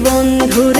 বন্ধুর